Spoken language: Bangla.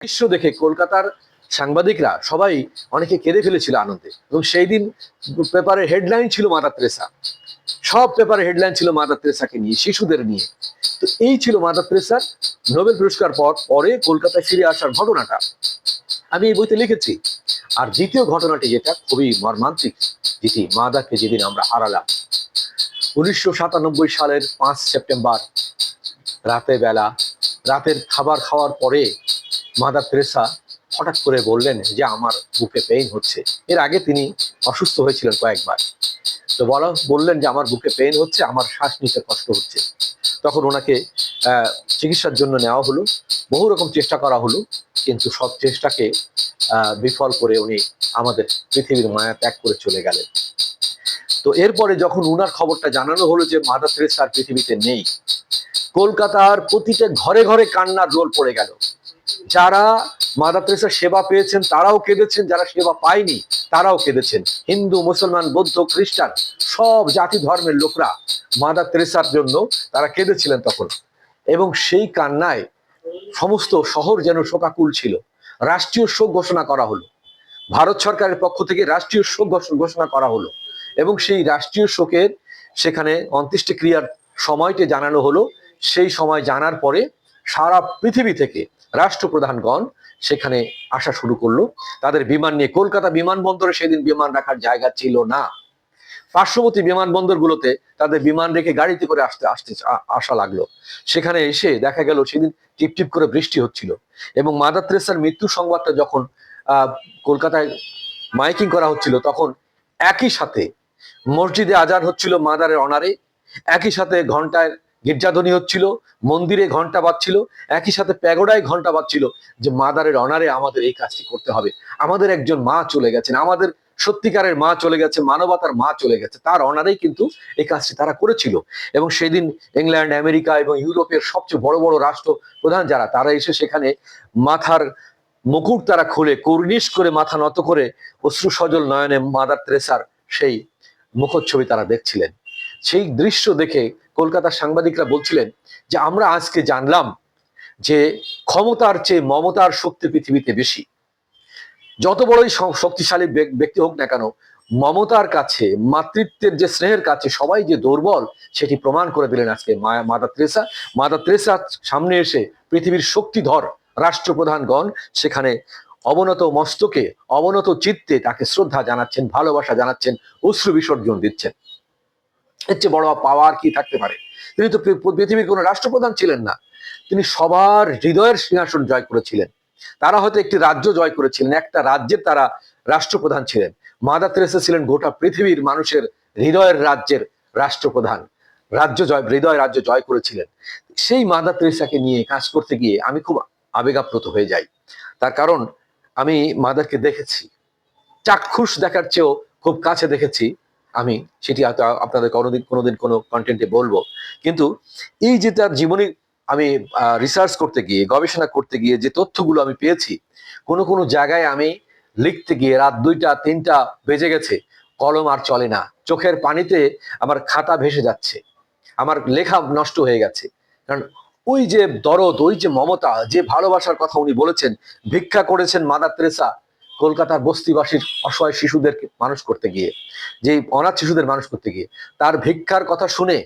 দৃশ্য দেখে কলকাতার সাংবাদিকরা সবাই অনেকে কেঁদে ফেলেছিল আনন্দে। এবং সেই দিন পেপারের হেডলাইন ছিল মাদার তেরেসা। সব পেপারে হেডলাইন ছিল মাদার তেরেসাকে নিয়ে, শিশুদের নিয়ে। তো এই ছিল মাদার তেরেসার নোবেল পুরস্কার পর, পরে কলকাতায় ফিরে আসার ঘটনাটা। আমি এই বইতে লিখেছি, আর দ্বিতীয় ঘটনাটি যেটা খুবই মর্মান্তিক, যেটি মাদাকে যেদিন আমরা হারালাম, উনিশশো সাতানব্বই সালের পাঁচ সেপ্টেম্বর রাতে বেলা, রাতের খাবার খাওয়ার পরে মাদার তেরেসা হঠাৎ করে বললেন যে আমার বুকে পেইন হচ্ছে। এর আগে তিনি অসুস্থ হয়েছিলেন কয়েকবার। তো বলা, বললেন যে আমার বুকে পেইন হচ্ছে, আমার শ্বাস নিতে কষ্ট হচ্ছে। তখন ওনাকে চিকিৎসার জন্য নেওয়া হলো। বহু রকম চেষ্টা করা হলো, কিন্তু সব চেষ্টাকে বিফল করে উনি আমাদের পৃথিবীর মায়া ত্যাগ করে চলে গেলেন। তো এরপরে যখন উনার খবরটা জানানো হলো যে মাদার তেরেসা আর পৃথিবীতে নেই, কলকাতার প্রতিটা ঘরে ঘরে কান্নার রোল পড়ে গেল। যারা মাদার তেরেসার সেবা পেয়েছেন, তারাও কেঁদেছেন। যারা সেবা পায়নি, তারাও কেঁদেছেন। হিন্দু, মুসলমান, বৌদ্ধ, খ্রিস্টান, সব জাতি ধর্মের লোকরা মাদার তেরেসার জন্য তারা কেঁদেছিলেন তখন। এবং সেই কান্নায় সমস্ত শহর যেন শোকাকুল ছিল। রাষ্ট্রীয় শোক ঘোষণা করা হলো। ভারত সরকারের পক্ষ থেকে রাষ্ট্রীয় শোক ঘোষণা করা হলো। এবং সেই রাষ্ট্রীয় শোকের সেখানে অন্ত্যেষ্টিক্রিয়ার সময়টি জানানো হলো। সেই সময় জানার পরে সারা পৃথিবী থেকে রাষ্ট্রপ্রধানগণ সেখানে আসা শুরু করল। তাদের বিমান নিয়ে কলকাতা বিমানবন্দরে সেদিন বিমান রাখার জায়গা ছিল না। পার্শ্ববর্তী বিমানবন্দরগুলোতে তাদের বিমান রেখে গাড়িতে করে আসতে আসতে আসা লাগল। সেখানে এসে দেখা গেল সেদিন টিপ টিপ করে বৃষ্টি হচ্ছিল এবং মাদার তেরেসার মৃত্যু সংবাদটা যখন কলকাতায় মাইকিং করা হচ্ছিল তখন একই সাথে মসজিদে আজান হচ্ছিল মাদারের অনারে, একই সাথে ঘন্টায় গির্জাধ্বনি হচ্ছিল, মন্দিরে ঘণ্টা বাজছিল, একই সাথে প্যাগোডায় ঘণ্টা বাজছিল যে মাদারের অনারে আমাদের এই কাজটি করতে হবে। আমাদের একজন মা চলে গেছেন, আমাদের সত্যিকারের মা চলে গেছে, মানবতার মা চলে গেছে, তার অনারেই কিন্তু এই কাজটি তারা করেছিল। এবং সেদিন ইংল্যান্ড, আমেরিকা এবং ইউরোপের সবচেয়ে বড় বড় রাষ্ট্র প্রধান যারা, তারা এসে সেখানে মাথার মুকুট তারা খুলে, কর্নিশ করে মাথা নত করে অশ্রু সজল নয়নে মাদার ত্রেসার সেই মুখচ্ছবি তারা দেখছিলেন। সেই দৃশ্য দেখে কলকাতার সাংবাদিকরা বলছিলেন যে, আমরা আজকে জানলাম যে ক্ষমতার চেয়ে মমতার শক্তি পৃথিবীতে বেশি। যত বড়ই শক্তিশালী ব্যক্তি হোক না কেন, মমতার কাছে, মাতৃত্বের যে স্নেহের কাছে সবাই যে দুর্বল, সেটি প্রমাণ করে দিলেন আজকে মাদার তেরেসা। মাদার তেরেসার সামনে এসে পৃথিবীর শক্তিধর রাষ্ট্রপ্রধানগণ সেখানে অবনত মস্তকে, অবনত চিত্তে তাকে শ্রদ্ধা জানাচ্ছেন, ভালোবাসা জানাচ্ছেন, অশ্রু বিসর্জন দিচ্ছেন। এর চেয়ে বড় পাওয়ার কি থাকতে পারে? তিনি তো পৃথিবীর কোনো রাষ্ট্রপ্রধান ছিলেন না। তিনি সবার হৃদয়ের সিংহাসন জয় করেছিলেন। তারা হয়তো একটি রাজ্য জয় করেছিলেন, একটা রাজ্যের তারা রাষ্ট্রপ্রধান ছিলেন। মাদার তেরেসা ছিলেন গোটা পৃথিবীর মানুষের হৃদয়ের রাজ্যের রাষ্ট্রপ্রধান। রাজ্য জয়, হৃদয় রাজ্য জয় করেছিলেন। সেই মাদার তেরেসাকে নিয়ে কাজ করতে গিয়ে আমি খুব আবেগাপ্রত হয়ে যাই। তার কারণ আমি মাদারকে দেখেছি। চাক্ষুষ দেখার চেয়েও খুব কাছে দেখেছি। আমি সেটি আপনাদের কোনোদিন কোনোদিন কোনো কন্টেন্টে বলব। কিন্তু এই যে তার জীবনী আমি রিসার্চ করতে গিয়ে, গবেষণা করতে গিয়ে যে তথ্যগুলো আমি পেয়েছি, কোনো কোনো জায়গায় আমি লিখতে গিয়ে রাত দুইটা, তিনটা বেজে গেছে, কলম আর চলে না। চোখের পানিতে আমার খাতা ভেসে যাচ্ছে। আমার লেখা নষ্ট হয়ে গেছে। কারণ ওই যে দরদ, ওই যে মমতা, যে ভালোবাসার কথা উনি বলেছেন, ভিক্ষা করেছেন মাদার তেরেসা কলকাতার বস্তিবাসীর অসহায় শিশুদেরকে মানুষ করতে গিয়ে যে অনাথ শিশুদের মানুষ করতে গিয়ে, তার ভিক্ষার কথা শুনে